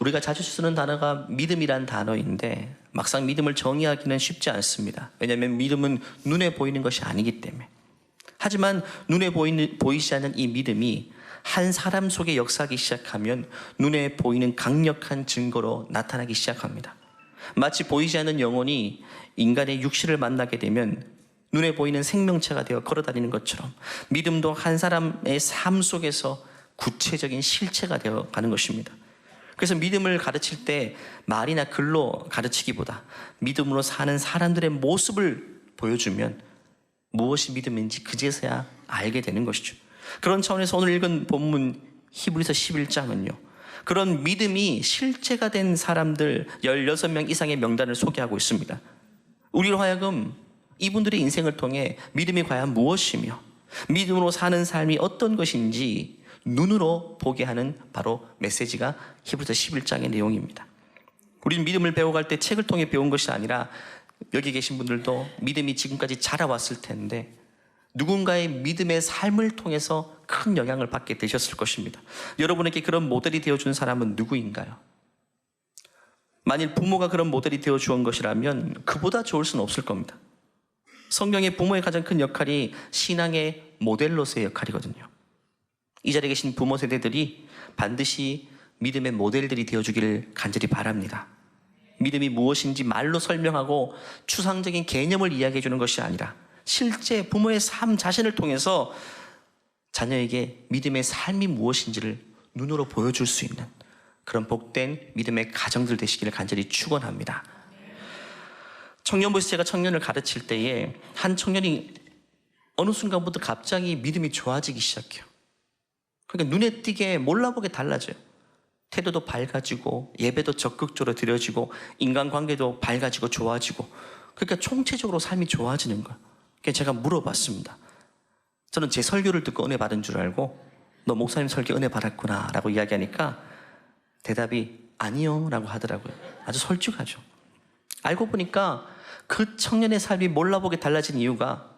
우리가 자주 쓰는 단어가 믿음이란 단어인데 막상 믿음을 정의하기는 쉽지 않습니다. 왜냐하면 믿음은 눈에 보이는 것이 아니기 때문에. 하지만 눈에 보이는, 보이지 않는 이 믿음이 한 사람 속에 역사하기 시작하면 눈에 보이는 강력한 증거로 나타나기 시작합니다. 마치 보이지 않는 영혼이 인간의 육신을 만나게 되면 눈에 보이는 생명체가 되어 걸어다니는 것처럼 믿음도 한 사람의 삶 속에서 구체적인 실체가 되어 가는 것입니다. 그래서 믿음을 가르칠 때 말이나 글로 가르치기보다 믿음으로 사는 사람들의 모습을 보여주면 무엇이 믿음인지 그제서야 알게 되는 것이죠. 그런 차원에서 오늘 읽은 본문 히브리서 11장은요. 그런 믿음이 실체가 된 사람들 16명 이상의 명단을 소개하고 있습니다. 우리로 하여금 이분들의 인생을 통해 믿음이 과연 무엇이며 믿음으로 사는 삶이 어떤 것인지 눈으로 보게 하는 바로 메시지가 히브리서 11장의 내용입니다. 우리는 믿음을 배워갈 때 책을 통해 배운 것이 아니라 여기 계신 분들도 믿음이 지금까지 자라왔을 텐데 누군가의 믿음의 삶을 통해서 큰 영향을 받게 되셨을 것입니다. 여러분에게 그런 모델이 되어준 사람은 누구인가요? 만일 부모가 그런 모델이 되어 주온 것이라면 그보다 좋을 수는 없을 겁니다. 성경의 부모의 가장 큰 역할이 신앙의 모델로서의 역할이거든요. 이 자리에 계신 부모 세대들이 반드시 믿음의 모델들이 되어주기를 간절히 바랍니다. 믿음이 무엇인지 말로 설명하고 추상적인 개념을 이야기해 주는 것이 아니라 실제 부모의 삶 자신을 통해서 자녀에게 믿음의 삶이 무엇인지를 눈으로 보여줄 수 있는 그런 복된 믿음의 가정들 되시기를 간절히 축원합니다. 청년부에서 제가 청년을 가르칠 때에 한 청년이 어느 순간부터 갑자기 믿음이 좋아지기 시작해요. 그러니까 눈에 띄게 몰라보게 달라져요. 태도도 밝아지고 예배도 적극적으로 드려지고 인간관계도 밝아지고 좋아지고 그러니까 총체적으로 삶이 좋아지는 거예요. 그래서 제가 물어봤습니다. 저는 제 설교를 듣고 은혜 받은 줄 알고 너 목사님 설교 은혜 받았구나 라고 이야기하니까 대답이 아니요 라고 하더라고요. 아주 솔직하죠. 알고 보니까 그 청년의 삶이 몰라보게 달라진 이유가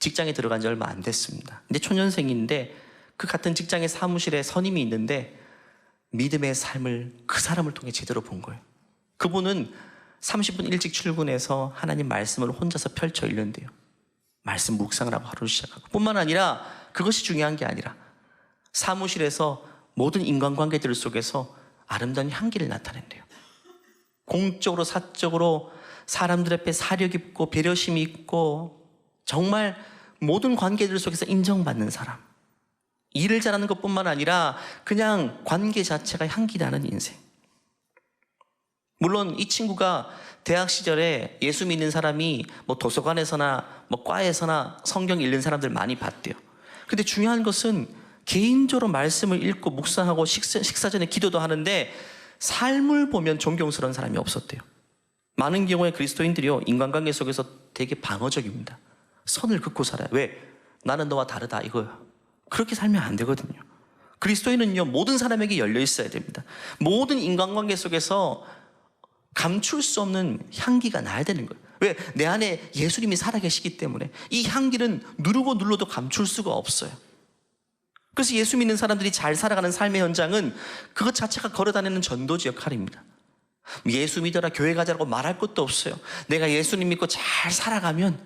직장에 들어간 지 얼마 안 됐습니다. 근데 초년생인데 그 같은 직장의 사무실에 선임이 있는데 믿음의 삶을 그 사람을 통해 제대로 본 거예요. 그분은 30분 일찍 출근해서 하나님 말씀을 혼자서 펼쳐 읽는데요. 말씀 묵상을 하고 하루를 시작하고 뿐만 아니라 그것이 중요한 게 아니라 사무실에서 모든 인간관계들 속에서 아름다운 향기를 나타낸대요. 공적으로 사적으로 사람들 앞에 사려 깊고 배려심이 있고 정말 모든 관계들 속에서 인정받는 사람. 일을 잘하는 것뿐만 아니라 그냥 관계 자체가 향기 나는 인생. 물론 이 친구가 대학 시절에 예수 믿는 사람이 뭐 도서관에서나 뭐 과에서나 성경 읽는 사람들 많이 봤대요. 근데 중요한 것은 개인적으로 말씀을 읽고 묵상하고 식사, 식사 전에 기도도 하는데 삶을 보면 존경스러운 사람이 없었대요. 많은 경우에 그리스도인들이요, 인간관계 속에서 되게 방어적입니다. 선을 긋고 살아요. 왜? 나는 너와 다르다, 이거요. 그렇게 살면 안 되거든요. 그리스도인은요, 모든 사람에게 열려 있어야 됩니다. 모든 인간관계 속에서 감출 수 없는 향기가 나야 되는 거예요. 왜? 내 안에 예수님이 살아계시기 때문에 이 향기는 누르고 눌러도 감출 수가 없어요. 그래서 예수 믿는 사람들이 잘 살아가는 삶의 현장은 그것 자체가 걸어다니는 전도지 역할입니다. 예수 믿어라, 교회 가자라고 말할 것도 없어요. 내가 예수님 믿고 잘 살아가면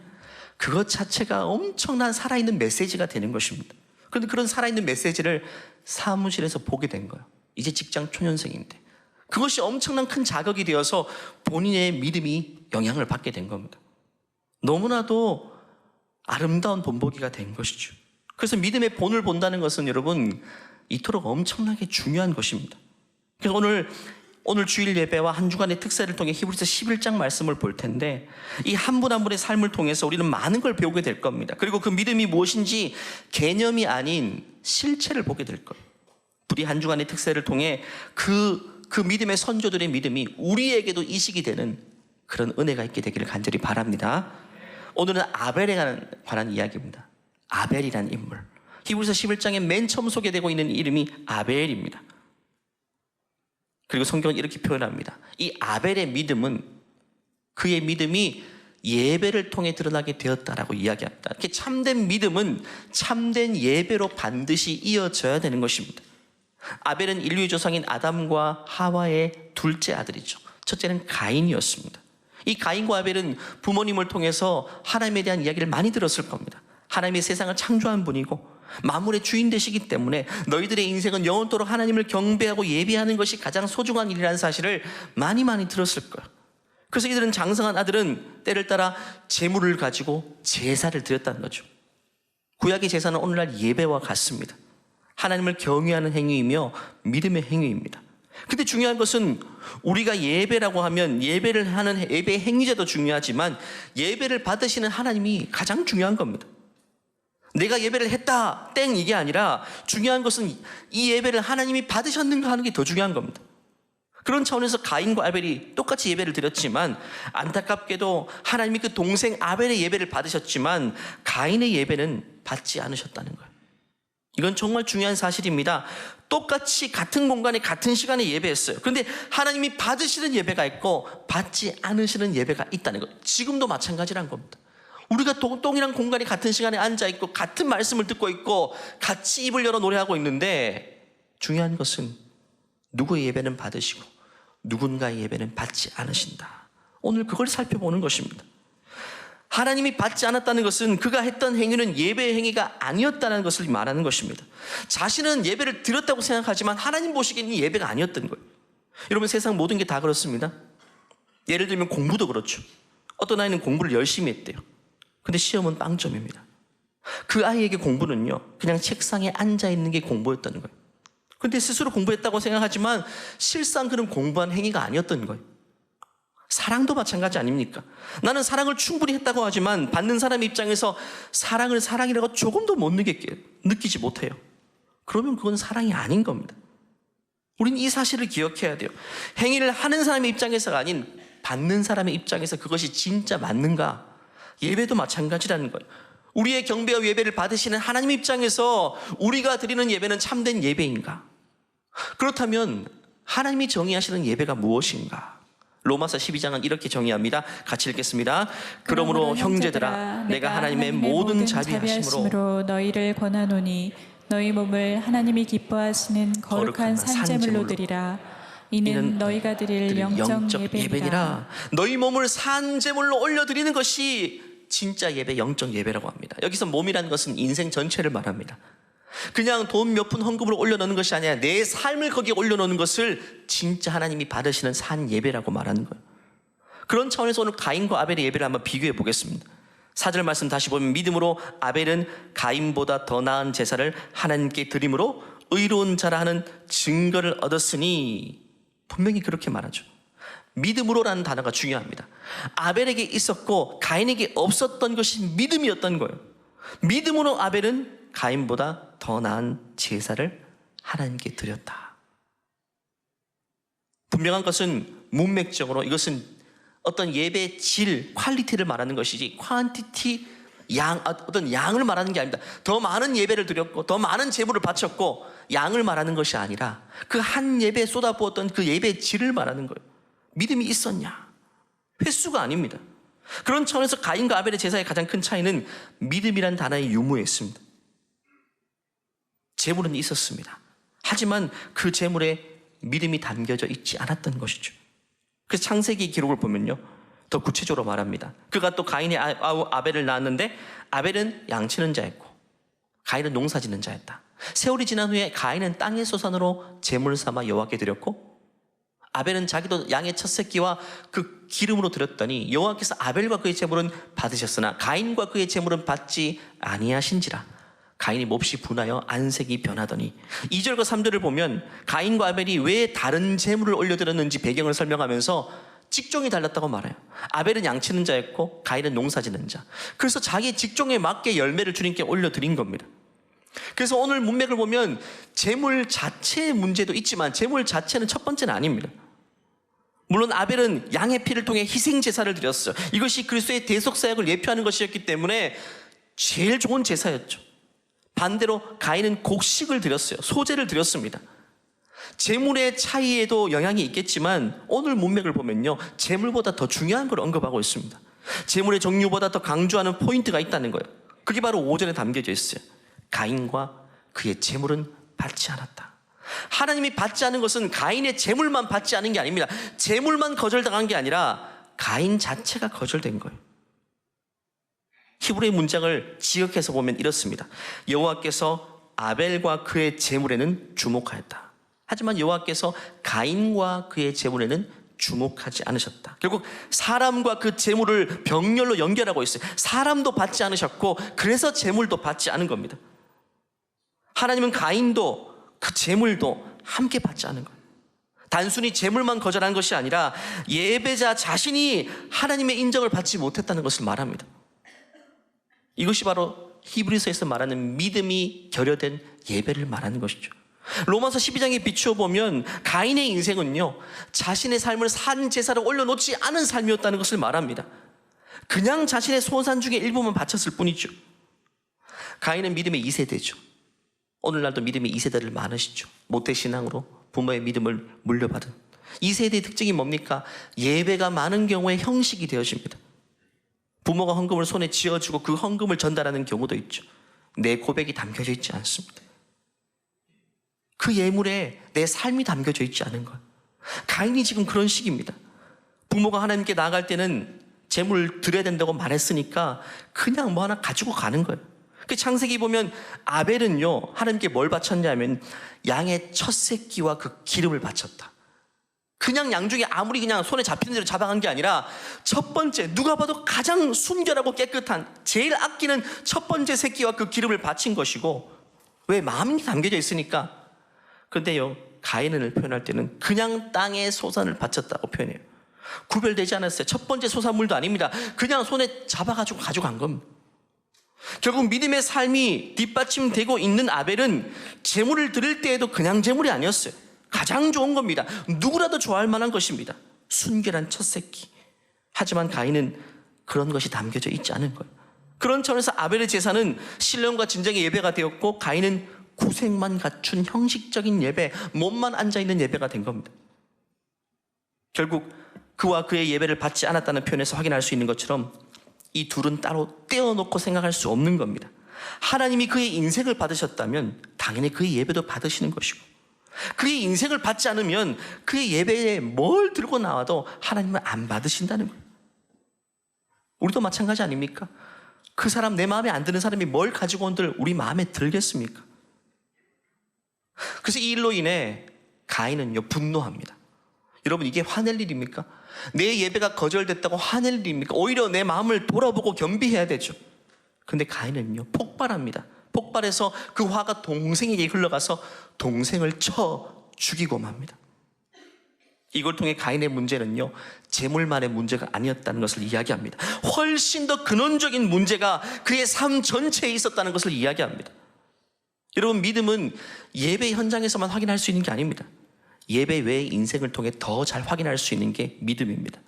그것 자체가 엄청난 살아있는 메시지가 되는 것입니다. 그런데 그런 살아있는 메시지를 사무실에서 보게 된 거예요. 이제 직장 초년생인데. 그것이 엄청난 큰 자극이 되어서 본인의 믿음이 영향을 받게 된 겁니다. 너무나도 아름다운 본보기가 된 것이죠. 그래서 믿음의 본을 본다는 것은 여러분 이토록 엄청나게 중요한 것입니다. 그래서 오늘 오늘 주일 예배와 한 주간의 특세를 통해 히브리서 11장 말씀을 볼 텐데 이 한분한 분의 삶을 통해서 우리는 많은 걸 배우게 될 겁니다. 그리고 그 믿음이 무엇인지 개념이 아닌 실체를 보게 될 거예요. 우리 한 주간의 특세를 통해 그, 그 믿음의 선조들의 믿음이 우리에게도 이식이 되는 그런 은혜가 있게 되기를 간절히 바랍니다. 오늘은 아벨에 관한 이야기입니다. 아벨이라는 인물. 히브리서 11장에 맨 처음 소개되고 있는 이름이 아벨입니다. 그리고 성경은 이렇게 표현합니다. 이 아벨의 믿음은 그의 믿음이 예배를 통해 드러나게 되었다라고 이야기합니다. 이렇게 참된 믿음은 참된 예배로 반드시 이어져야 되는 것입니다. 아벨은 인류의 조상인 아담과 하와의 둘째 아들이죠. 첫째는 가인이었습니다. 이 가인과 아벨은 부모님을 통해서 하나님에 대한 이야기를 많이 들었을 겁니다. 하나님이 세상을 창조한 분이고 만물의 주인 되시기 때문에 너희들의 인생은 영원토록 하나님을 경배하고 예배하는 것이 가장 소중한 일이라는 사실을 많이 많이 들었을 거예요. 그래서 이들은 장성한 아들은 때를 따라 재물을 가지고 제사를 드렸다는 거죠. 구약의 제사는 오늘날 예배와 같습니다. 하나님을 경외하는 행위이며 믿음의 행위입니다. 근데 중요한 것은 우리가 예배라고 하면 예배를 하는 예배 행위자도 중요하지만 예배를 받으시는 하나님이 가장 중요한 겁니다. 내가 예배를 했다 땡 이게 아니라 중요한 것은 이 예배를 하나님이 받으셨는가 하는 게 더 중요한 겁니다. 그런 차원에서 가인과 아벨이 똑같이 예배를 드렸지만 안타깝게도 하나님이 그 동생 아벨의 예배를 받으셨지만 가인의 예배는 받지 않으셨다는 거예요. 이건 정말 중요한 사실입니다. 똑같이 같은 공간에 같은 시간에 예배했어요. 그런데 하나님이 받으시는 예배가 있고 받지 않으시는 예배가 있다는 것. 지금도 마찬가지란 겁니다. 우리가 동동이랑 공간에 같은 시간에 앉아 있고 같은 말씀을 듣고 있고 같이 입을 열어 노래하고 있는데 중요한 것은 누구의 예배는 받으시고 누군가의 예배는 받지 않으신다. 오늘 그걸 살펴보는 것입니다. 하나님이 받지 않았다는 것은 그가 했던 행위는 예배의 행위가 아니었다는 것을 말하는 것입니다. 자신은 예배를 드렸다고 생각하지만 하나님 보시기에는 이 예배가 아니었던 거예요. 여러분 세상 모든 게 다 그렇습니다. 예를 들면 공부도 그렇죠. 어떤 아이는 공부를 열심히 했대요. 근데 시험은 빵점입니다. 그 아이에게 공부는요, 그냥 책상에 앉아 있는 게 공부였다는 거예요. 근데 스스로 공부했다고 생각하지만 실상 그는 공부한 행위가 아니었던 거예요. 사랑도 마찬가지 아닙니까? 나는 사랑을 충분히 했다고 하지만 받는 사람 입장에서 사랑을 사랑이라고 조금도 못 느끼게, 느끼지 못해요. 그러면 그건 사랑이 아닌 겁니다. 우리는 이 사실을 기억해야 돼요. 행위를 하는 사람의 입장에서가 아닌 받는 사람의 입장에서 그것이 진짜 맞는가? 예배도 마찬가지라는 거예요. 우리의 경배와 예배를 받으시는 하나님 입장에서 우리가 드리는 예배는 참된 예배인가? 그렇다면 하나님이 정의하시는 예배가 무엇인가? 로마서 12장은 이렇게 정의합니다. 같이 읽겠습니다. 그러므로 형제들아 내가 하나님의 모든 자비하심으로 너희를 권하노니 너희 몸을 하나님이 기뻐하시는 거룩한 산제물로 드리라 이는 너희가 드릴 영적 예배니라. 너희 몸을 산 제물로 올려 드리는 것이 진짜 예배 영적 예배라고 합니다. 여기서 몸이라는 것은 인생 전체를 말합니다. 그냥 돈 몇 푼 헌금으로 올려놓는 것이 아니라 내 삶을 거기에 올려놓는 것을 진짜 하나님이 받으시는 산 예배라고 말하는 거예요. 그런 차원에서 오늘 가인과 아벨의 예배를 한번 비교해 보겠습니다. 사절 말씀 다시 보면 믿음으로 아벨은 가인보다 더 나은 제사를 하나님께 드림으로 의로운 자라 하는 증거를 얻었으니 분명히 그렇게 말하죠. 믿음으로라는 단어가 중요합니다. 아벨에게 있었고 가인에게 없었던 것이 믿음이었던 거예요. 믿음으로 아벨은 가인보다 더 나은 제사를 하나님께 드렸다. 분명한 것은 문맥적으로 이것은 어떤 예배의 질, 퀄리티를 말하는 것이지 퀀티티, 양, 아, 어떤 양을 말하는 게 아닙니다. 더 많은 예배를 드렸고 더 많은 제물을 바쳤고 양을 말하는 것이 아니라 그 한 예배에 쏟아부었던 그 예배의 질을 말하는 거예요. 믿음이 있었냐? 횟수가 아닙니다. 그런 차원에서 가인과 아벨의 제사의 가장 큰 차이는 믿음이란 단어의 유무에 있습니다. 재물은 있었습니다. 하지만 그 재물에 믿음이 담겨져 있지 않았던 것이죠. 그 창세기 기록을 보면요. 더 구체적으로 말합니다. 그가 또 가인의 아- 아벨을 낳았는데 아벨은 양치는 자였고 가인은 농사 짓는 자였다. 세월이 지난 후에 가인은 땅의 소산으로 제물 삼아 여호와께 드렸고 아벨은 자기도 양의 첫 새끼와 그 기름으로 드렸더니 여호와께서 아벨과 그의 제물은 받으셨으나 가인과 그의 제물은 받지 아니하신지라 가인이 몹시 분하여 안색이 변하더니 2절과 3절을 보면 가인과 아벨이 왜 다른 제물을 올려드렸는지 배경을 설명하면서 직종이 달랐다고 말해요. 아벨은 양치는 자였고 가인은 농사짓는 자. 그래서 자기 직종에 맞게 열매를 주님께 올려드린 겁니다. 그래서 오늘 문맥을 보면 재물 자체의 문제도 있지만 재물 자체는 첫 번째는 아닙니다. 물론 아벨은 양의 피를 통해 희생 제사를 드렸어요. 이것이 그리스도의 대속 사역을 예표하는 것이었기 때문에 제일 좋은 제사였죠. 반대로 가인은 곡식을 드렸어요. 소재를 드렸습니다. 재물의 차이에도 영향이 있겠지만 오늘 문맥을 보면요. 재물보다 더 중요한 걸 언급하고 있습니다. 재물의 종류보다 더 강조하는 포인트가 있다는 거예요. 그게 바로 오전에 담겨져 있어요. 가인과 그의 재물은 받지 않았다. 하나님이 받지 않은 것은 가인의 재물만 받지 않은 게 아닙니다. 재물만 거절당한 게 아니라 가인 자체가 거절된 거예요. 히브리의 문장을 지역해서 보면 이렇습니다. 여호와께서 아벨과 그의 재물에는 주목하였다. 하지만 여호와께서 가인과 그의 재물에는 주목하지 않으셨다. 결국 사람과 그 재물을 병렬로 연결하고 있어요. 사람도 받지 않으셨고 그래서 재물도 받지 않은 겁니다. 하나님은 가인도 그 재물도 함께 받지 않은 거예요. 단순히 재물만 거절한 것이 아니라 예배자 자신이 하나님의 인정을 받지 못했다는 것을 말합니다. 이것이 바로 히브리서에서 말하는 믿음이 결여된 예배를 말하는 것이죠. 로마서 12장에 비추어 보면 가인의 인생은요, 자신의 삶을 산 제사를 올려놓지 않은 삶이었다는 것을 말합니다. 그냥 자신의 소산 중에 일부만 바쳤을 뿐이죠. 가인은 믿음의 2세대죠. 오늘날도 믿음의 2세대를 많으시죠. 모태신앙으로 부모의 믿음을 물려받은. 2세대의 특징이 뭡니까? 예배가 많은 경우에 형식이 되어집니다. 부모가 헌금을 손에 쥐어주고 그 헌금을 전달하는 경우도 있죠. 내 고백이 담겨져 있지 않습니다. 그 예물에 내 삶이 담겨져 있지 않은 것. 가인이 지금 그런 식입니다. 부모가 하나님께 나아갈 때는 재물 드려야 된다고 말했으니까 그냥 뭐 하나 가지고 가는 거예요. 그 창세기 보면 아벨은요 하나님께 뭘 바쳤냐면 양의 첫 새끼와 그 기름을 바쳤다. 그냥 양 중에 아무리 그냥 손에 잡히는 대로 잡아간 게 아니라 첫 번째 누가 봐도 가장 순결하고 깨끗한 제일 아끼는 첫 번째 새끼와 그 기름을 바친 것이고 왜 마음이 담겨져 있으니까. 그런데요 가인을 표현할 때는 그냥 땅에 소산을 바쳤다고 표현해요. 구별되지 않았어요. 첫 번째 소산물도 아닙니다. 그냥 손에 잡아가지고 가져간 겁니다 결국 믿음의 삶이 뒷받침되고 있는 아벨은 재물을 드릴 때에도 그냥 재물이 아니었어요. 가장 좋은 겁니다. 누구라도 좋아할 만한 것입니다. 순결한 첫 새끼. 하지만 가인은 그런 것이 담겨져 있지 않은 거예요. 그런 차원에서 아벨의 제사는 신령과 진정의 예배가 되었고 가인은 구색만 갖춘 형식적인 예배, 몸만 앉아 있는 예배가 된 겁니다. 결국 그와 그의 예배를 받지 않았다는 표현에서 확인할 수 있는 것처럼 이 둘은 따로 떼어놓고 생각할 수 없는 겁니다. 하나님이 그의 인생을 받으셨다면 당연히 그의 예배도 받으시는 것이고 그의 인생을 받지 않으면 그의 예배에 뭘 들고 나와도 하나님은 안 받으신다는 거예요. 우리도 마찬가지 아닙니까? 그 사람 내 마음에 안 드는 사람이 뭘 가지고 온들 우리 마음에 들겠습니까? 그래서 이 일로 인해 가인은요 분노합니다. 여러분 이게 화낼 일입니까? 내 예배가 거절됐다고 화낼 일입니까? 오히려 내 마음을 돌아보고 겸비해야 되죠. 근데 가인은요 폭발합니다. 폭발해서 그 화가 동생에게 흘러가서 동생을 쳐 죽이고 맙니다. 이걸 통해 가인의 문제는요 재물만의 문제가 아니었다는 것을 이야기합니다. 훨씬 더 근원적인 문제가 그의 삶 전체에 있었다는 것을 이야기합니다. 여러분 믿음은 예배 현장에서만 확인할 수 있는 게 아닙니다. 예배 외의 인생을 통해 더 잘 확인할 수 있는 게 믿음입니다.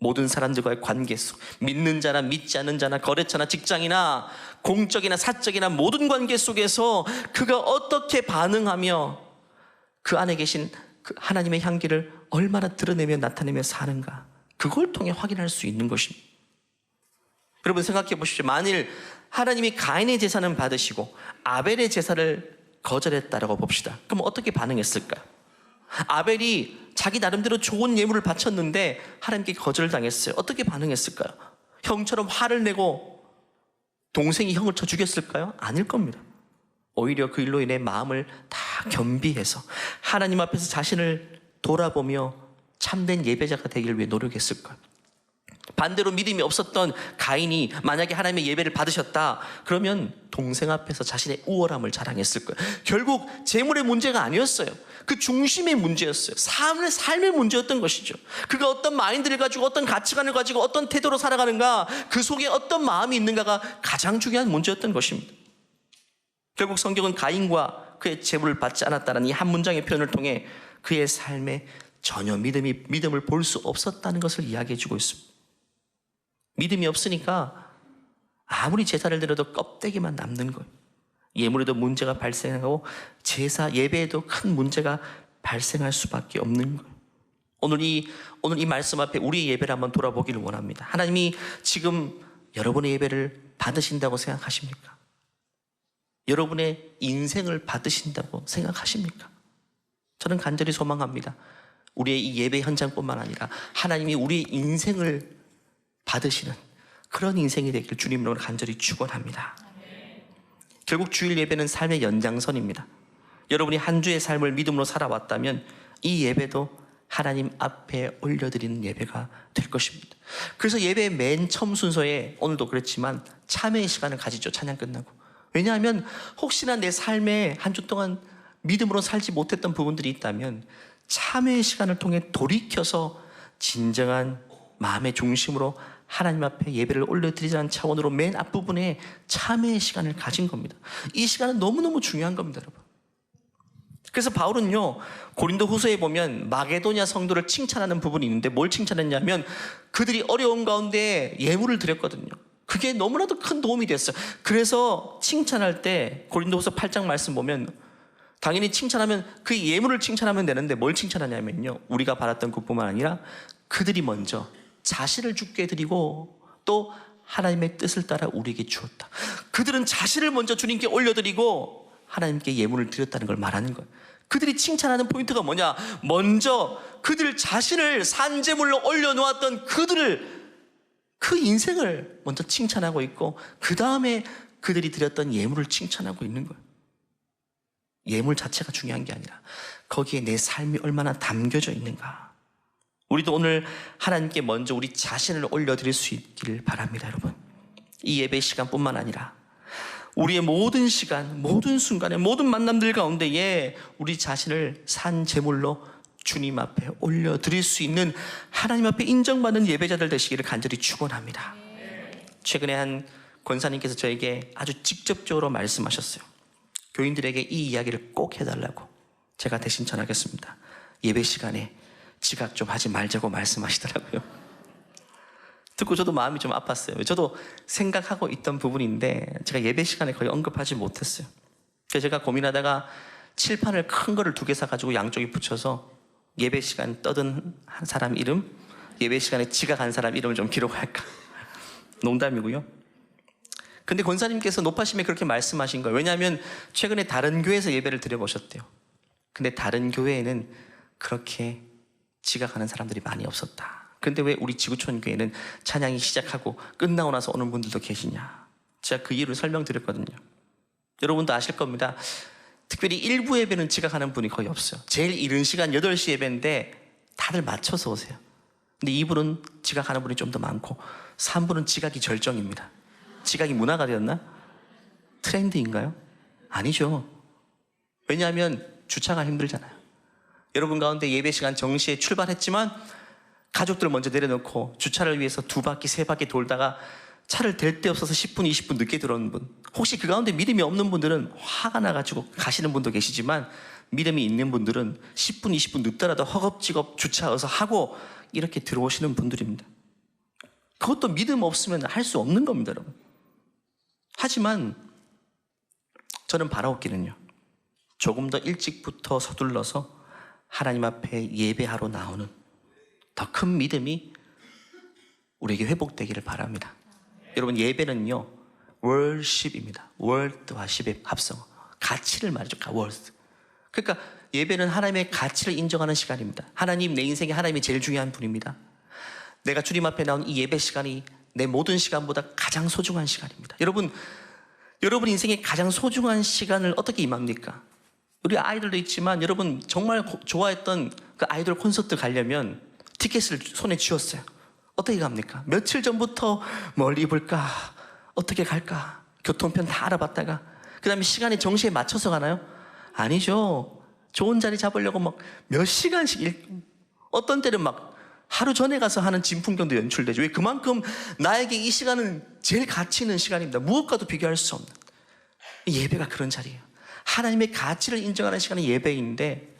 모든 사람들과의 관계 속, 믿는 자나 믿지 않는 자나 거래처나 직장이나 공적이나 사적이나 모든 관계 속에서 그가 어떻게 반응하며 그 안에 계신 그 하나님의 향기를 얼마나 드러내며 나타내며 사는가. 그걸 통해 확인할 수 있는 것입니다. 여러분 생각해 보십시오. 만일 하나님이 가인의 제사는 받으시고 아벨의 제사를 거절했다라고 봅시다. 그럼 어떻게 반응했을까요? 아벨이 자기 나름대로 좋은 예물을 바쳤는데 하나님께 거절당했어요. 어떻게 반응했을까요? 형처럼 화를 내고 동생이 형을 쳐 죽였을까요? 아닐 겁니다. 오히려 그 일로 인해 마음을 다 겸비해서 하나님 앞에서 자신을 돌아보며 참된 예배자가 되기를 위해 노력했을 거예요. 반대로 믿음이 없었던 가인이 만약에 하나님의 예배를 받으셨다 그러면 동생 앞에서 자신의 우월함을 자랑했을 거예요. 결국 재물의 문제가 아니었어요. 그 중심의 문제였어요. 삶의 삶의 문제였던 것이죠. 그가 어떤 마인드를 가지고 어떤 가치관을 가지고 어떤 태도로 살아가는가 그 속에 어떤 마음이 있는가가 가장 중요한 문제였던 것입니다. 결국 성경은 가인과 그의 재물을 받지 않았다는 이 한 문장의 표현을 통해 그의 삶에 전혀 믿음이 믿음을 볼 수 없었다는 것을 이야기해 주고 있습니다. 믿음이 없으니까 아무리 제사를 드려도 껍데기만 남는 거예요. 예물에도 문제가 발생하고 제사 예배에도 큰 문제가 발생할 수밖에 없는 거예요. 오늘 이 오늘 이 말씀 앞에 우리의 예배를 한번 돌아보기를 원합니다. 하나님이 지금 여러분의 예배를 받으신다고 생각하십니까? 여러분의 인생을 받으신다고 생각하십니까? 저는 간절히 소망합니다. 우리의 이 예배 현장뿐만 아니라 하나님이 우리의 인생을 받으시는 그런 인생이 되길 주님으로 간절히 축원합니다. 결국 주일 예배는 삶의 연장선입니다. 여러분이 한 주의 삶을 믿음으로 살아왔다면 이 예배도 하나님 앞에 올려드리는 예배가 될 것입니다. 그래서 예배 맨 처음 순서에 오늘도 그렇지만 참회의 시간을 가지죠. 찬양 끝나고. 왜냐하면 혹시나 내 삶에 한 주 동안 믿음으로 살지 못했던 부분들이 있다면 참회의 시간을 통해 돌이켜서 진정한 마음의 중심으로 하나님 앞에 예배를 올려드리자는 차원으로 맨 앞부분에 참회의 시간을 가진 겁니다. 이 시간은 너무너무 중요한 겁니다, 여러분. 그래서 바울은요, 고린도 후서에 보면 마게도냐 성도를 칭찬하는 부분이 있는데 뭘 칭찬했냐면 그들이 어려운 가운데 예물을 드렸거든요. 그게 너무나도 큰 도움이 됐어요. 그래서 칭찬할 때 고린도 후서 8장 말씀 보면 당연히 칭찬하면 그 예물을 칭찬하면 되는데 뭘 칭찬하냐면요. 우리가 받았던 것뿐만 아니라 그들이 먼저 자신을 죽게 드리고 또 하나님의 뜻을 따라 우리에게 주었다. 그들은 자신을 먼저 주님께 올려드리고 하나님께 예물을 드렸다는 걸 말하는 거예요. 그들이 칭찬하는 포인트가 뭐냐? 먼저 그들 자신을 산재물로 올려놓았던 그들을 그 인생을 먼저 칭찬하고 있고 그 다음에 그들이 드렸던 예물을 칭찬하고 있는 거예요. 예물 자체가 중요한 게 아니라 거기에 내 삶이 얼마나 담겨져 있는가. 우리도 오늘 하나님께 먼저 우리 자신을 올려드릴 수 있기를 바랍니다, 여러분. 이 예배 시간뿐만 아니라 우리의 모든 시간, 모든 순간에, 모든 만남들 가운데에 우리 자신을 산 제물로 주님 앞에 올려드릴 수 있는 하나님 앞에 인정받는 예배자들 되시기를 간절히 축원합니다. 최근에 한 권사님께서 저에게 아주 직접적으로 말씀하셨어요. 교인들에게 이 이야기를 꼭 해달라고 제가 대신 전하겠습니다. 예배 시간에 지각 좀 하지 말자고 말씀하시더라고요. 듣고 저도 마음이 좀 아팠어요. 저도 생각하고 있던 부분인데 제가 예배 시간에 거의 언급하지 못했어요. 그래서 제가 고민하다가 칠판을 큰 거를 두 개 사가지고 양쪽에 붙여서 예배 시간 떠든 한 사람 이름, 예배 시간에 지각한 사람 이름을 좀 기록할까. 농담이고요. 근데 권사님께서 높아심에 그렇게 말씀하신 거예요. 왜냐하면 최근에 다른 교회에서 예배를 드려보셨대요. 근데 다른 교회에는 그렇게 지각하는 사람들이 많이 없었다. 근데 왜 우리 지구촌 교회는 찬양이 시작하고 끝나고 나서 오는 분들도 계시냐? 제가 그 이유를 설명드렸거든요. 여러분도 아실 겁니다. 특별히 일부 예배는 지각하는 분이 거의 없어요. 제일 이른 시간 8시 예배인데 다들 맞춰서 오세요. 근데 2부는 지각하는 분이 좀 더 많고 3부는 지각이 절정입니다. 지각이 문화가 되었나? 트렌드인가요? 아니죠. 왜냐하면 주차가 힘들잖아요. 여러분 가운데 예배 시간 정시에 출발했지만 가족들 먼저 내려놓고 주차를 위해서 두 바퀴, 세 바퀴 돌다가 차를 댈 데 없어서 10분, 20분 늦게 들어오는 분. 혹시 그 가운데 믿음이 없는 분들은 화가 나가지고 가시는 분도 계시지만 믿음이 있는 분들은 10분, 20분 늦더라도 허겁지겁 주차 어서 하고 이렇게 들어오시는 분들입니다. 그것도 믿음 없으면 할 수 없는 겁니다, 여러분. 하지만 저는 바라옵기는요. 조금 더 일찍부터 서둘러서 하나님 앞에 예배하러 나오는 더 큰 믿음이 우리에게 회복되기를 바랍니다. 여러분 예배는요 월십입니다. 월드와 십의 합성 가치를 말이죠. 월드. 그러니까 예배는 하나님의 가치를 인정하는 시간입니다. 하나님 내 인생에 하나님이 제일 중요한 분입니다. 내가 주님 앞에 나온 이 예배 시간이 내 모든 시간보다 가장 소중한 시간입니다. 여러분 여러분 인생의 가장 소중한 시간을 어떻게 임합니까? 우리 아이들도 있지만 여러분 정말 고- 좋아했던 그 아이돌 콘서트 가려면 티켓을 손에 쥐었어요. 어떻게 갑니까? 며칠 전부터 뭘 입을까? 어떻게 갈까? 교통편 다 알아봤다가 그 다음에 시간에 정시에 맞춰서 가나요? 아니죠. 좋은 자리 잡으려고 막 몇 시간씩 일, 어떤 때는 막 하루 전에 가서 하는 진풍경도 연출되죠. 왜 그만큼 나에게 이 시간은 제일 가치 있는 시간입니다. 무엇과도 비교할 수 없는. 이 예배가 그런 자리예요. 하나님의 가치를 인정하는 시간이 예배인데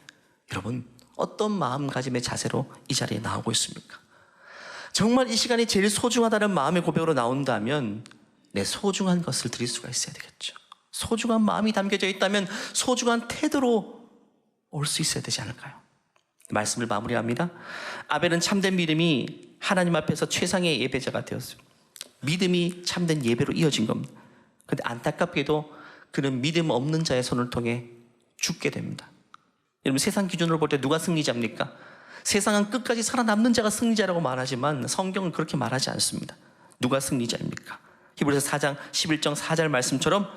여러분 어떤 마음가짐의 자세로 이 자리에 나오고 있습니까? 정말 이 시간이 제일 소중하다는 마음의 고백으로 나온다면 내 소중한 것을 드릴 수가 있어야 되겠죠. 소중한 마음이 담겨져 있다면 소중한 태도로 올 수 있어야 되지 않을까요? 말씀을 마무리합니다. 아벨은 참된 믿음이 하나님 앞에서 최상의 예배자가 되었어요. 믿음이 참된 예배로 이어진 겁니다. 근데 안타깝게도 그는 믿음 없는 자의 손을 통해 죽게 됩니다. 여러분 세상 기준으로 볼 때 누가 승리자입니까? 세상은 끝까지 살아남는 자가 승리자라고 말하지만 성경은 그렇게 말하지 않습니다. 누가 승리자입니까? 히브리서 4장 11장 4절 말씀처럼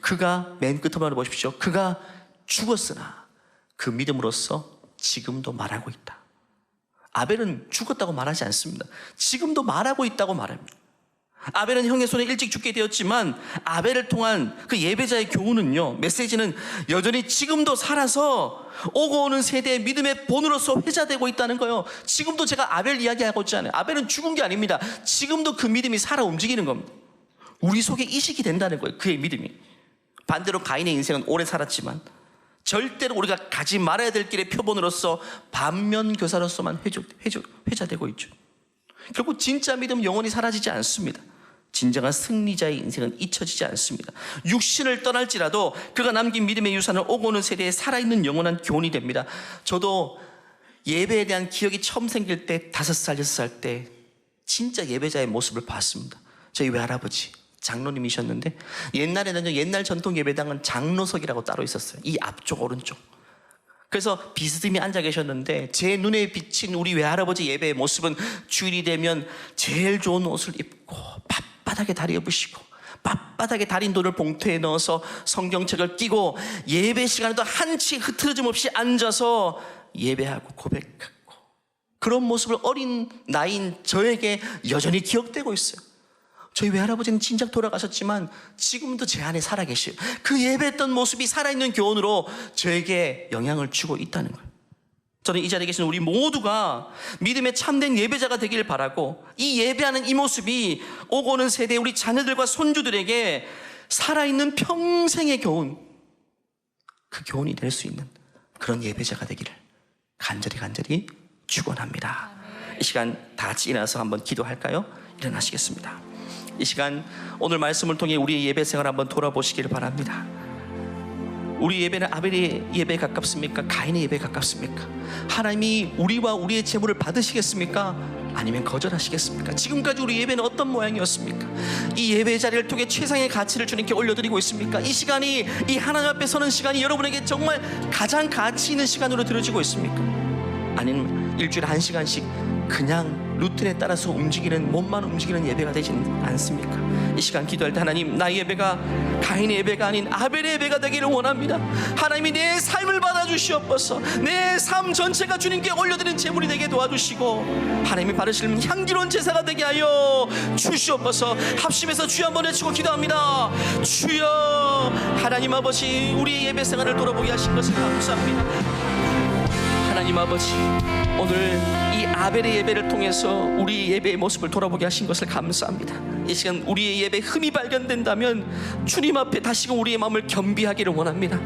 그가 맨 끝으로 보십시오. 그가 죽었으나 그 믿음으로써 지금도 말하고 있다. 아벨은 죽었다고 말하지 않습니다. 지금도 말하고 있다고 말합니다. 아벨은 형의 손에 일찍 죽게 되었지만 아벨을 통한 그 예배자의 교훈은요, 메시지는 여전히 지금도 살아서 오고 오는 세대의 믿음의 본으로서 회자되고 있다는 거예요. 지금도 제가 아벨 이야기하고 있지 않아요. 아벨은 죽은 게 아닙니다. 지금도 그 믿음이 살아 움직이는 겁니다. 우리 속에 이식이 된다는 거예요. 그의 믿음이. 반대로 가인의 인생은 오래 살았지만 절대로 우리가 가지 말아야 될 길의 표본으로서 반면 교사로서만 회조, 회조, 회자되고 있죠. 결국 진짜 믿음은 영원히 사라지지 않습니다. 진정한 승리자의 인생은 잊혀지지 않습니다. 육신을 떠날지라도 그가 남긴 믿음의 유산을 오고 오는 세대에 살아있는 영원한 교훈이 됩니다. 저도 예배에 대한 기억이 처음 생길 때 다섯 살, 여섯 살 때 진짜 예배자의 모습을 봤습니다. 저희 외할아버지 장로님이셨는데 옛날에는요 옛날 전통 예배당은 장로석이라고 따로 있었어요. 이 앞쪽 오른쪽. 그래서 비스듬히 앉아 계셨는데 제 눈에 비친 우리 외할아버지 예배의 모습은 주일이 되면 제일 좋은 옷을 입고 빳빳하게 다리 엎으시고 빳빳하게 달인돈을 봉투에 넣어서 성경책을 끼고 예배 시간에도 한치 흐트러짐 없이 앉아서 예배하고 고백하고 그런 모습을 어린 나이인 저에게 여전히 기억되고 있어요. 저희 외할아버지는 진작 돌아가셨지만 지금도 제 안에 살아계시요. 그 예배했던 모습이 살아있는 교훈으로 저에게 영향을 주고 있다는 거예요. 저는 이 자리에 계신 우리 모두가 믿음의 참된 예배자가 되길 바라고 이 예배하는 이 모습이 오고 오는 세대 우리 자녀들과 손주들에게 살아있는 평생의 교훈, 그 교훈이 될 수 있는 그런 예배자가 되기를 간절히 간절히 축원합니다. 이 시간 다 같이 일어나서 한번 기도할까요? 일어나시겠습니다. 이 시간 오늘 말씀을 통해 우리의 예배 생활 한번 돌아보시기를 바랍니다. 우리 예배는 아벨의 예배에 가깝습니까? 가인의 예배에 가깝습니까? 하나님이 우리와 우리의 제물을 받으시겠습니까? 아니면 거절하시겠습니까? 지금까지 우리 예배는 어떤 모양이었습니까? 이 예배 자리를 통해 최상의 가치를 주님께 올려드리고 있습니까? 이 시간이 이 하나님 앞에 서는 시간이 여러분에게 정말 가장 가치 있는 시간으로 들어지고 있습니까? 아니면 일주일에 한 시간씩 그냥 루틴에 따라서 움직이는 몸만 움직이는 예배가 되진 않습니까? 이 시간 기도할 때 하나님 나의 예배가 가인의 예배가 아닌 아벨의 예배가 되기를 원합니다. 하나님이 내 삶을 받아 주시옵소서. 내 삶 전체가 주님께 올려드리는 제물이 되게 도와주시고 하나님이 바르시는 향기로운 제사가 되게 하여 주시옵소서. 합심해서 주여 한번 외치고 기도합니다. 주여 하나님 아버지 우리의 예배 생활을 돌아보게 하신 것을 감사합니다. 하나님 아버지 오늘 이 아벨의 예배를 통해서 우리 예배의 모습을 돌아보게 하신 것을 감사합니다. 이 시간 우리의 예배 흠이 발견된다면 주님 앞에 다시금 우리의 마음을 겸비하기를 원합니다.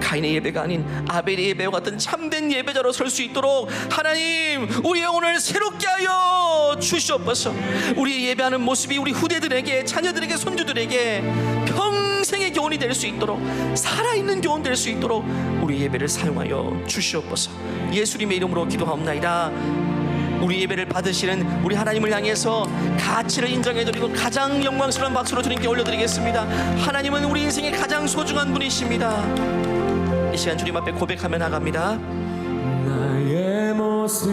가인의 예배가 아닌 아벨의 예배와 같은 참된 예배자로 설 수 있도록 하나님 우리 영혼을 새롭게 하여 주시옵소서. 우리 예배하는 모습이 우리 후대들에게 자녀들에게 손주들에게 평 생의 교훈이 될 수 있도록 살아있는 교훈 될 수 있도록 우리 예배를 사용하여 주시옵소서. 예수님의 이름으로 기도하옵나이다. 우리 예배를 받으시는 우리 하나님을 향해서 가치를 인정해드리고 가장 영광스러운 박수로 주님께 올려드리겠습니다. 하나님은 우리 인생의 가장 소중한 분이십니다. 이 시간 주님 앞에 고백하며 나갑니다. 나의 모습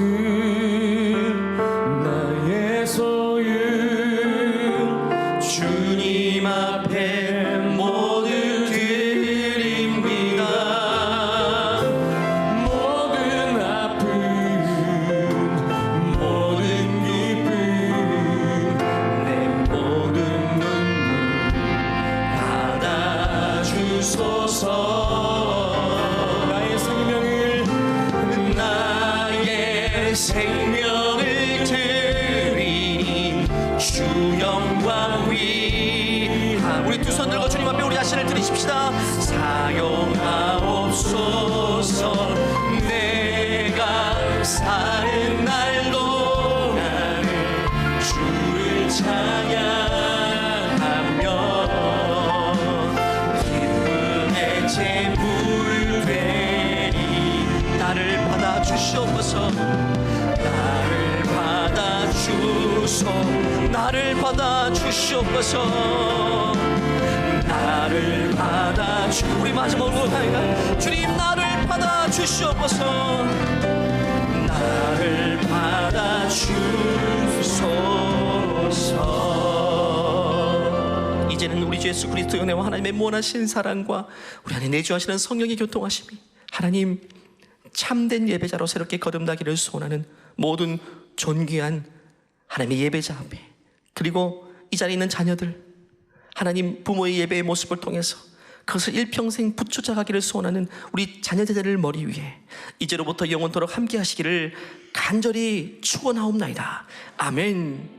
주소 나를 받아 주시옵소서. 나를 받아 주 우리 마지막으로 가니까 주님 나를 받아 주시옵소서. 나를 받아 주소서. 이제는 우리 주 예수 그리스도의 은혜와 하나님의 무한하신 사랑과 우리 안에 내주하시는 성령의 교통하심이 하나님 참된 예배자로 새롭게 거듭나기를 소원하는 모든 존귀한 하나님의 예배자 앞에 그리고 이 자리에 있는 자녀들 하나님 부모의 예배의 모습을 통해서 그것을 일평생 붙여자가기를 소원하는 우리 자녀들을 머리 위에 이제로부터 영원토록 함께 하시기를 간절히 축원하옵나이다. 아멘.